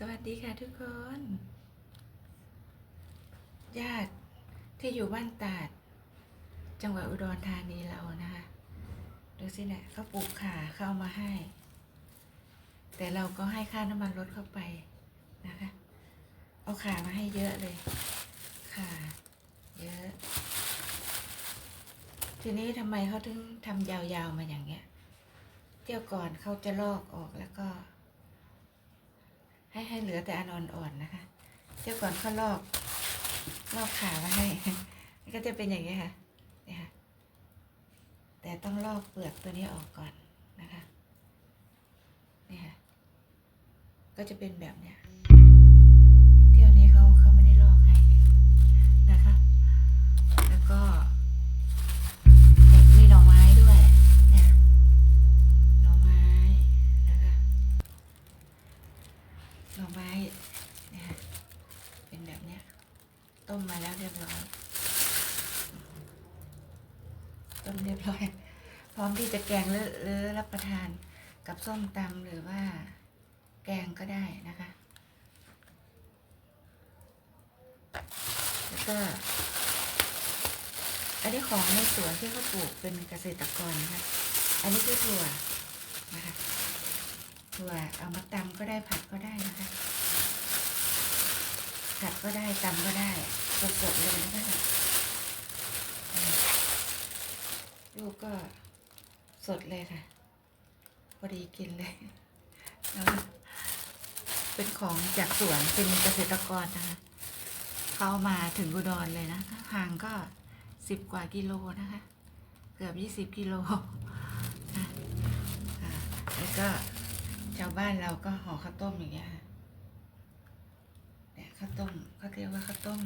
สวัสดีค่ะทุกคน ญาติที่อยู่บ้านตาด จังหวัดอุดรธานีเรานะคะ ดูสิเนี่ยเขาปลูกขาเข้ามาให้ แต่เราก็ให้ค่าน้ำมันรถเข้าไปนะคะ เอาขามาให้เยอะเลยขาเยอะ ทีนี้ทำไมเขาถึงทำยาวๆมาอย่างเงี้ย เที่ยวก่อนเขาจะลอกออกแล้วก็ ให้ให้เหลือแต่อันอ่อนๆนะคะ เที่ยวก่อนเขาลอก ลอกขามาให้ก็จะเป็นอย่างนี้ค่ะนี่ค่ะ แต่ต้องลอกเปลือกตัวนี้ออกก่อนนะคะ นี่ค่ะ ก็จะเป็นแบบเนี้ย ต้มมาแล้วเรียบร้อย ต้มเรียบร้อย พร้อมที่จะแกงหรือหรือรับประทานกับส้มตำหรือว่าแกงก็ได้นะคะ แล้วก็ อันนี้ของในสวนที่เขาปลูกเป็นเกษตรกรนะคะ อันนี้คือถั่วนะคะ ถั่วเอามาตำก็ได้ผัดก็ได้นะคะ ผัดก็ได้ตำก็ได้สดๆเลยนะคะลูกก็สดเลยค่ะพอดีกินเลยนะเป็นของจากสวนเป็นเกษตรกรนะคะ เขาเอามาถึงอุดรเลยนะห่างก็สิบกว่ากิโลนะคะ เกือบยี่สิบกิโลแล้วก็ชาวบ้านเราก็ห่อข้าวต้มอย่างเงี้ยค่ะเนี่ย ข้าวต้มเขาเรียกว่าข้าวต้ม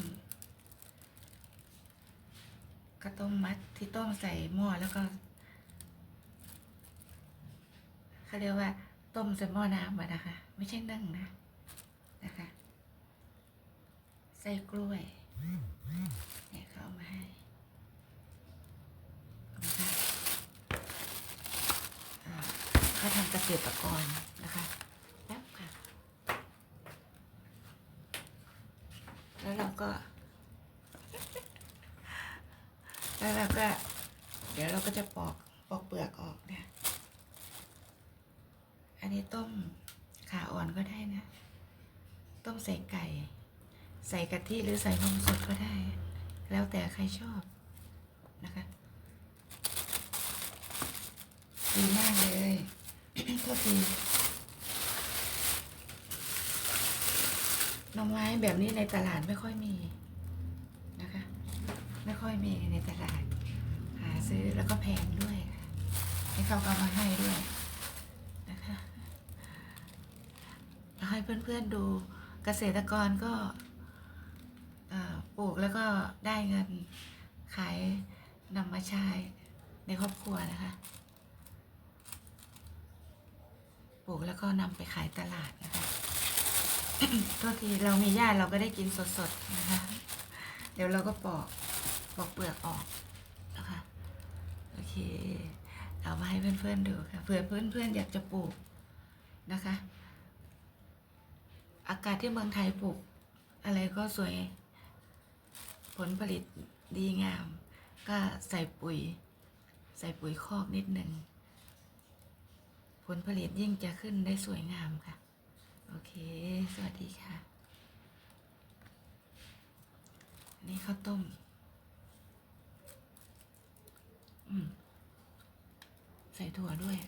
ข้าวต้มมัดที่ต้มใส่หม้อแล้วก็เขาเรียกว่า ต้มใส่หม้อน้ำอะนะคะ ไม่ใช่นึ่งนะนะคะไส้กล้วยเนี่ยเขาเอามาให้นะคะอ่าเขาทำเกษตรกรนะคะแป๊บค่ะ แล้วเราก็ แล้วเราก็ เดี๋ยวเราก็จะปอกปอกเปลือกออกเนี่ย อันนี้ต้มขาอ่อนก็ได้นะ ต้มใส่ไก่ ใส่กะทิหรือใส่นมสดก็ได้ แล้วแต่ใครชอบนะคะดีมากเลยโทษที หน่อไม้แบบนี้ในตลาดไม่ค่อยมีนะคะ ไม่ค่อยมีในตลาด หาซื้อแล้วก็แพงด้วยค่ะให้เขาก็เอามาให้ด้วยนะคะเอาให้เพื่อนๆดูเกษตรกรก็ปลูกแล้วก็ได้เงินขายนำมาใช้ในครอบครัวนะคะ ปลูกแล้วก็นำไปขายตลาดนะคะ โทษทีเรามีญาติเราก็ได้กินสดๆนะคะ เดี๋ยวเราก็ปอกปอกเปลือกออกนะคะโอเค เอามาให้เพื่อนๆดูค่ะเผื่อเพื่อนๆอยากจะปลูกนะคะ อากาศที่เมืองไทยปลูก อะไรก็สวยผลผลิตดีงาม ก็ใส่ปุ๋ย ใส่ปุ๋ยคอกนิดหนึ่งผลผลิตยิ่งจะขึ้นได้สวยงามค่ะ โอเค สวัสดีค่ะ นี่ข้าวต้ม อืม ใส่ถั่วด้วย